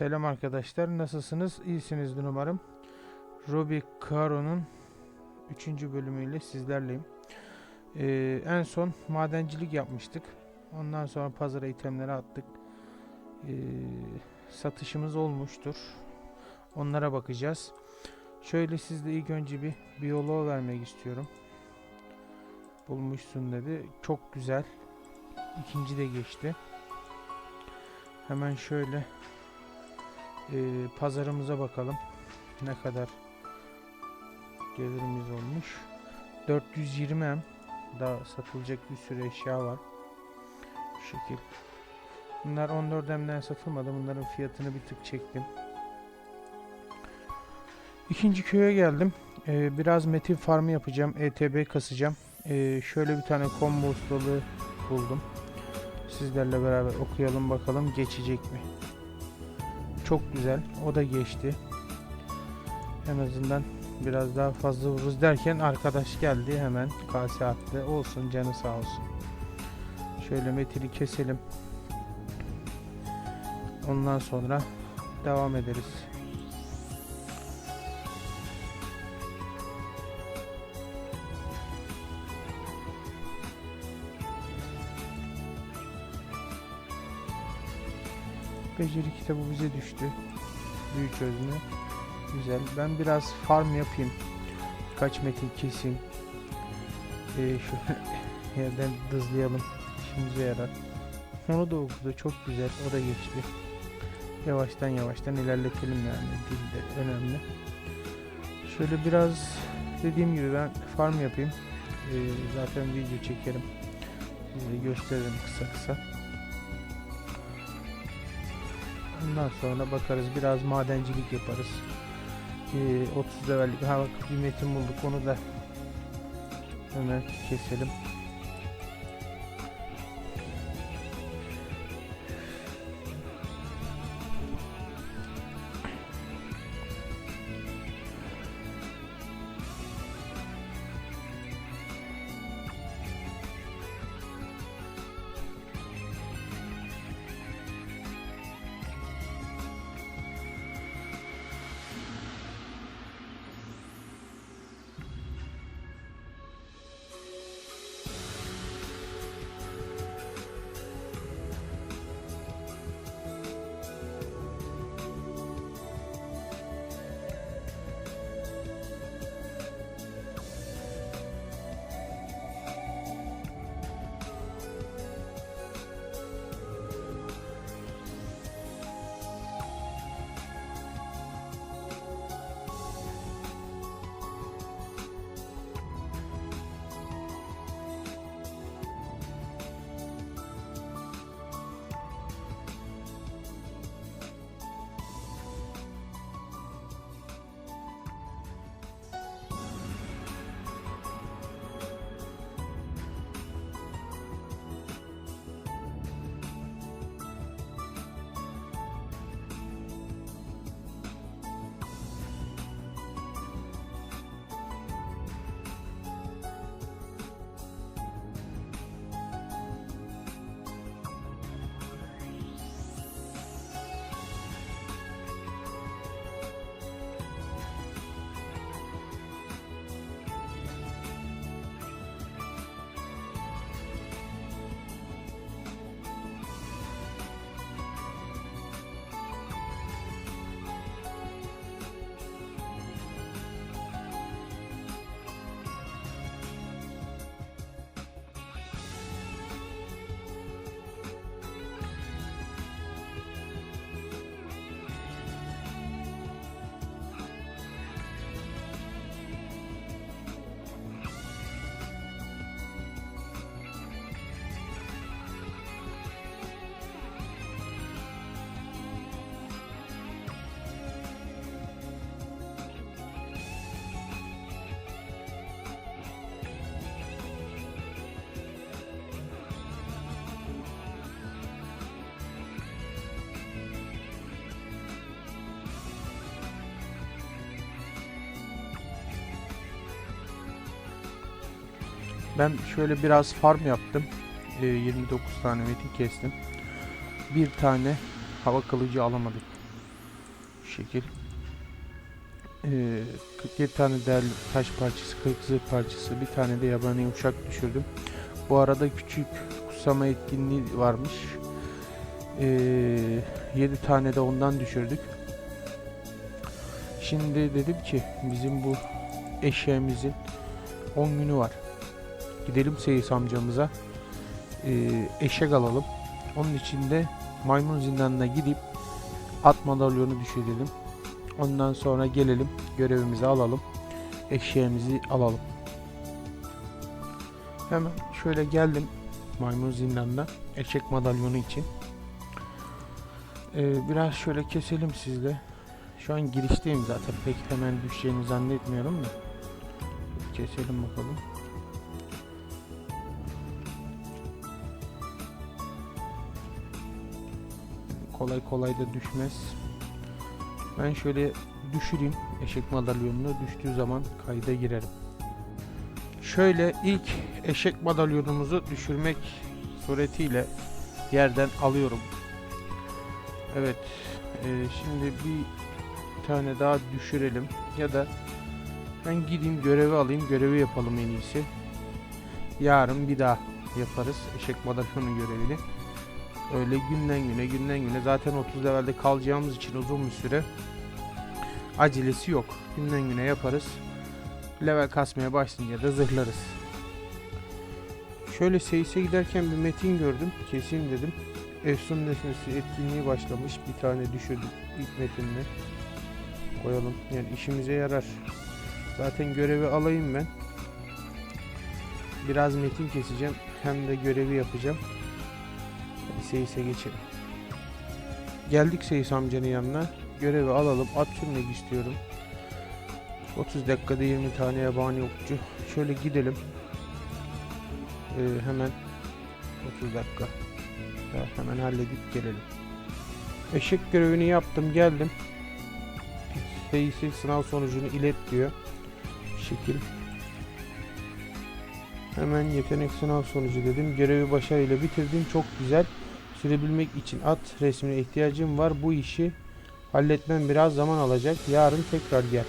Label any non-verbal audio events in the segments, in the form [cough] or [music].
Selam arkadaşlar. Nasılsınız? İyisinizdir umarım. Robbie Caro'nun 3. bölümüyle sizlerleyim. Ee, en son madencilik yapmıştık. Ondan sonra pazara itemleri attık. Ee, satışımız olmuştur. Onlara bakacağız. Şöyle sizde ilk önce bir biyoloğu vermek istiyorum. Bulmuşsun dedi. Çok güzel. İkinci de geçti. Hemen şöyle ee, pazarımıza bakalım. Ne kadar gelirimiz olmuş. 420 M. Daha satılacak bir sürü eşya var. Bu şekil. Bunlar 14 M'den satılmadı. Bunların fiyatını bir tık çektim. İkinci köye geldim. Ee, biraz metin farmı yapacağım. ETB kasacağım. Ee, şöyle bir tane combo ustalığı buldum. Sizlerle beraber okuyalım bakalım geçecek mi? Çok güzel. O da geçti. En azından biraz daha fazla vururuz derken arkadaş geldi hemen kase attı. Olsun canı sağ olsun. Şöyle metili keselim. Ondan sonra devam ederiz. Beceri kitabı bize düştü. Büyü çözümü. Güzel. Ben biraz farm yapayım. Kaç metin keseyim. Ee, şöyle [laughs] yerden hızlayalım. İşimize yarar. Onu da okudu. Çok güzel. O da geçti. Yavaştan yavaştan ilerletelim yani. Dil de önemli. Şöyle biraz dediğim gibi ben farm yapayım. Ee, zaten video çekerim. Size gösteririm kısa kısa. Ondan sonra bakarız biraz madencilik yaparız. Ee, 30 levellik ha bak bir metin bulduk onu da hemen keselim. Ben şöyle biraz farm yaptım. Ee, 29 tane metin kestim. Bir tane hava kılıcı alamadık. şekil. Ee, 47 tane değerli taş parçası, 40 zırh parçası, bir tane de yabani uşak düşürdüm. Bu arada küçük kutsama etkinliği varmış. Ee, 7 tane de ondan düşürdük. Şimdi dedim ki bizim bu eşeğimizin 10 günü var. Gidelim Seyis amcamıza ee, eşek alalım. Onun için de maymun zindanına gidip at madalyonu düşürelim. Ondan sonra gelelim görevimizi alalım. Eşeğimizi alalım. Hemen şöyle geldim maymun zindanına eşek madalyonu için. Ee, biraz şöyle keselim sizle. Şu an girişteyim zaten pek hemen düşeceğini zannetmiyorum da. Keselim bakalım. Kolay kolay da düşmez. Ben şöyle düşüreyim eşek madalyonunu. Düştüğü zaman kayda girerim. Şöyle ilk eşek madalyonumuzu düşürmek suretiyle yerden alıyorum. Evet. e, şimdi bir tane daha düşürelim. Ya da ben gideyim görevi alayım. Görevi yapalım en iyisi. Yarın bir daha yaparız eşek madalyonu görevini. Öyle günden güne günden güne zaten 30 levelde kalacağımız için uzun bir süre acelesi yok. Günden güne yaparız. Level kasmaya başlayınca da zırhlarız. Şöyle Seyis'e giderken bir metin gördüm. Keseyim dedim. Efsun nesnesi etkinliği başlamış. Bir tane düşürdük ilk metinle. Koyalım. Yani işimize yarar. Zaten görevi alayım ben. Biraz metin keseceğim. Hem de görevi yapacağım. Seyis'e geçelim. Geldik Seyis amcanın yanına. Görevi alalım. At sürmek istiyorum. 30 dakikada 20 tane yabani okçu. Şöyle gidelim. Ee, hemen 30 dakika. Ya hemen halledip gelelim. Eşek görevini yaptım geldim. Seyis'in sınav sonucunu ilet diyor. Şekil. Hemen yetenek sınav sonucu dedim. Görevi başarıyla bitirdim. Çok güzel. Sürebilmek için at resmine ihtiyacım var. Bu işi halletmem biraz zaman alacak. Yarın tekrar gel.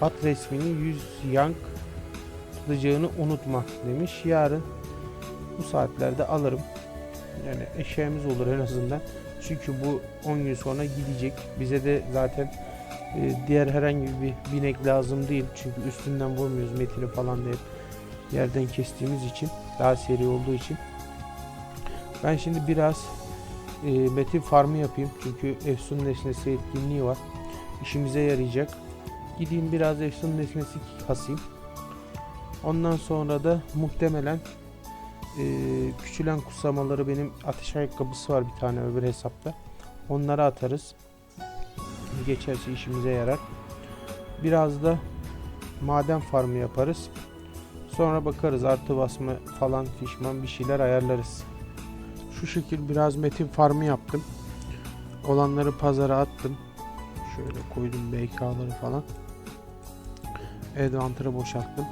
At resmini 100 yank tutacağını unutma demiş. Yarın bu saatlerde alırım. Yani eşeğimiz olur en azından. Çünkü bu 10 gün sonra gidecek. Bize de zaten e, diğer herhangi bir binek lazım değil. Çünkü üstünden vurmuyoruz metini falan hep yerden kestiğimiz için. Daha seri olduğu için. Ben şimdi biraz e, metin farmı yapayım. Çünkü Efsun nesnesi etkinliği var. İşimize yarayacak. Gideyim biraz Efsun nesnesi kasayım. Ondan sonra da muhtemelen e, küçülen kutsamaları benim ateş ayakkabısı var bir tane öbür hesapta. Onları atarız. Geçerse işimize yarar. Biraz da maden farmı yaparız. Sonra bakarız artı basma falan fişman bir şeyler ayarlarız. Şu şekil biraz metin farmı yaptım. Olanları pazara attım. Şöyle koydum BK'ları falan. Adventure'ı boşalttım.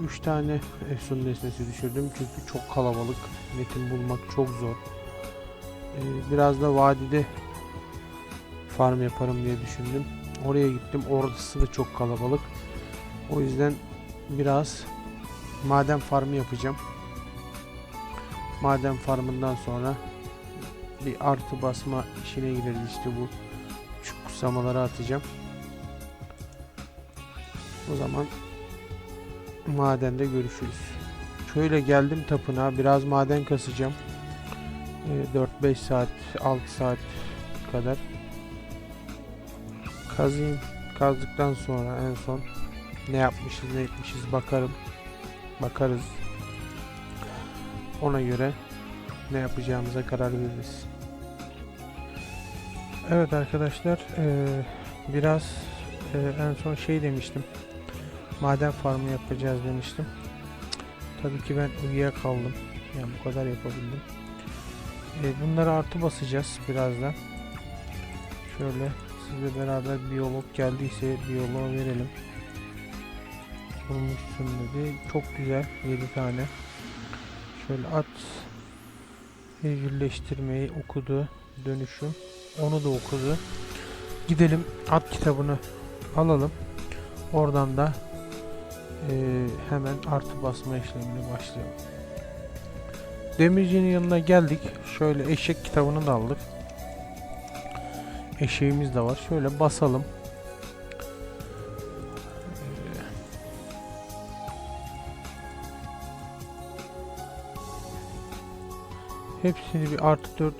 3 tane Efsun nesnesi düşürdüm çünkü çok kalabalık. Metin bulmak çok zor. Ee, biraz da vadide farm yaparım diye düşündüm. Oraya gittim. Orası da çok kalabalık. O yüzden biraz maden farmı yapacağım. Maden farmından sonra bir artı basma işine gireriz işte bu küçük kutsamaları atacağım. O zaman madende görüşürüz. Şöyle geldim tapınağa biraz maden kasacağım. Ee, 4-5 saat 6 saat kadar kazayım. Kazdıktan sonra en son ne yapmışız ne etmişiz bakarım. Bakarız. Ona göre ne yapacağımıza karar veririz. Evet arkadaşlar eee, biraz eee, en son şey demiştim. Maden farmı yapacağız demiştim. Tabii ki ben uyuyakaldım. Yani bu kadar yapabildim. Eee, bunları artı basacağız birazdan. Şöyle sizle beraber biyolog geldiyse biyoloğa verelim. Bulmuşsun dedi. Çok güzel 7 tane. Şöyle at evcilleştirmeyi okudu. Dönüşüm. Onu da okudu. gidelim at kitabını alalım. Oradan da eee, hemen artı basma işlemine başlayalım. Demircinin yanına geldik. Şöyle eşek kitabını da aldık. Eşeğimiz de var. Şöyle basalım. Hepsini bir artı 4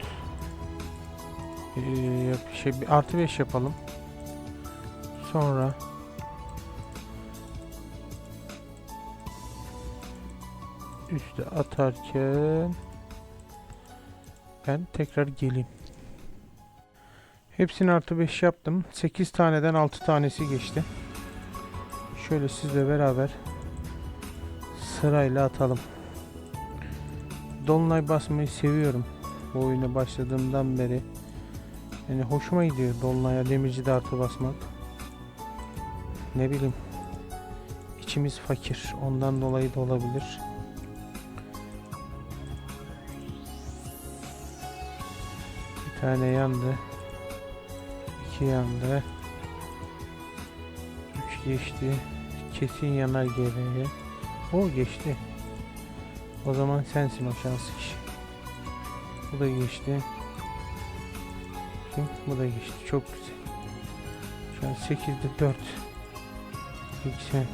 yap- şey bir artı 5 yapalım. Sonra üste atarken ben tekrar geleyim. Hepsini artı 5 yaptım. 8 taneden 6 tanesi geçti. Şöyle sizle beraber sırayla atalım. Dolunay basmayı seviyorum. Bu oyuna başladığımdan beri. Yani hoşuma gidiyor Dolunay'a demirci de artı basmak. Ne bileyim. İçimiz fakir. Ondan dolayı da olabilir. Bir tane yandı. İki yandı. Üç geçti. Kesin yanar geriye. O geçti. O zaman sensin o şanslı kişi. Bu da geçti. Kim? Bu da geçti. Çok güzel. Şu an 8'de 4. 80.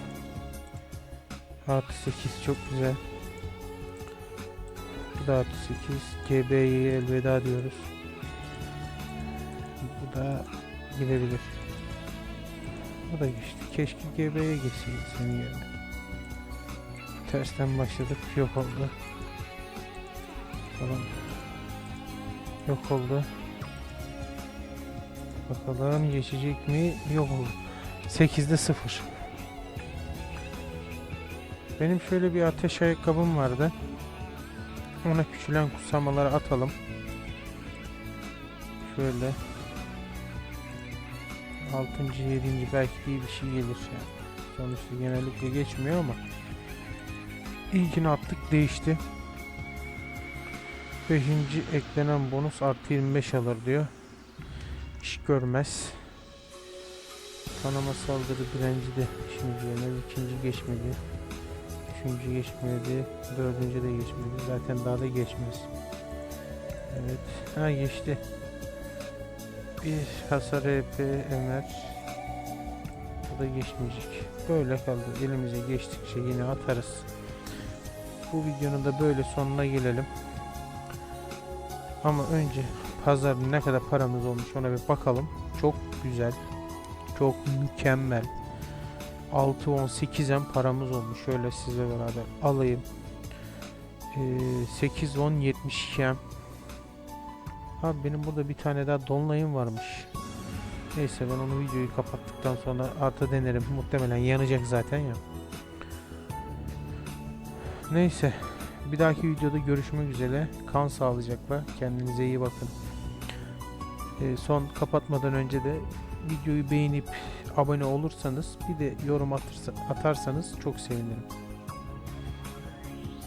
Artı 8 çok güzel. Bu da artı 8. GB'yi elveda diyoruz. Bu da gidebilir. Bu da geçti. Keşke GB'ye geçseydi senin yerine. Tersten başladık. Yok oldu. Bakalım. Yok oldu. Bakalım geçecek mi? Yok oldu. 8'de 0. Benim şöyle bir ateş ayakkabım vardı. Ona küçülen kutsamaları atalım. Şöyle. 6. 7. belki bir şey gelir yani. Sonuçta genellikle geçmiyor ama. İlkini attık değişti. 5. eklenen bonus artı 25 alır diyor. İş görmez. Kanama saldırı direnci de şimdi yerine ikinci geçmedi. Üçüncü geçmedi. Dördüncü de geçmedi. Zaten daha da geçmez. Evet. Ha geçti. Bir hasar EP Ömer. Bu da geçmeyecek. Böyle kaldı. Elimize geçtikçe yine atarız. Bu videonun da böyle sonuna gelelim. Ama önce pazar ne kadar paramız olmuş ona bir bakalım. Çok güzel. Çok mükemmel. 6 18 en paramız olmuş. Şöyle sizle beraber alayım. Ee, 8 10 72 em. Abi benim burada bir tane daha dolunayım varmış. Neyse ben onu videoyu kapattıktan sonra artı denerim. Muhtemelen yanacak zaten ya. Neyse. Bir dahaki videoda görüşmek üzere. Kan sağlıcakla. Kendinize iyi bakın. Ee, son kapatmadan önce de videoyu beğenip abone olursanız bir de yorum atırsa, atarsanız çok sevinirim.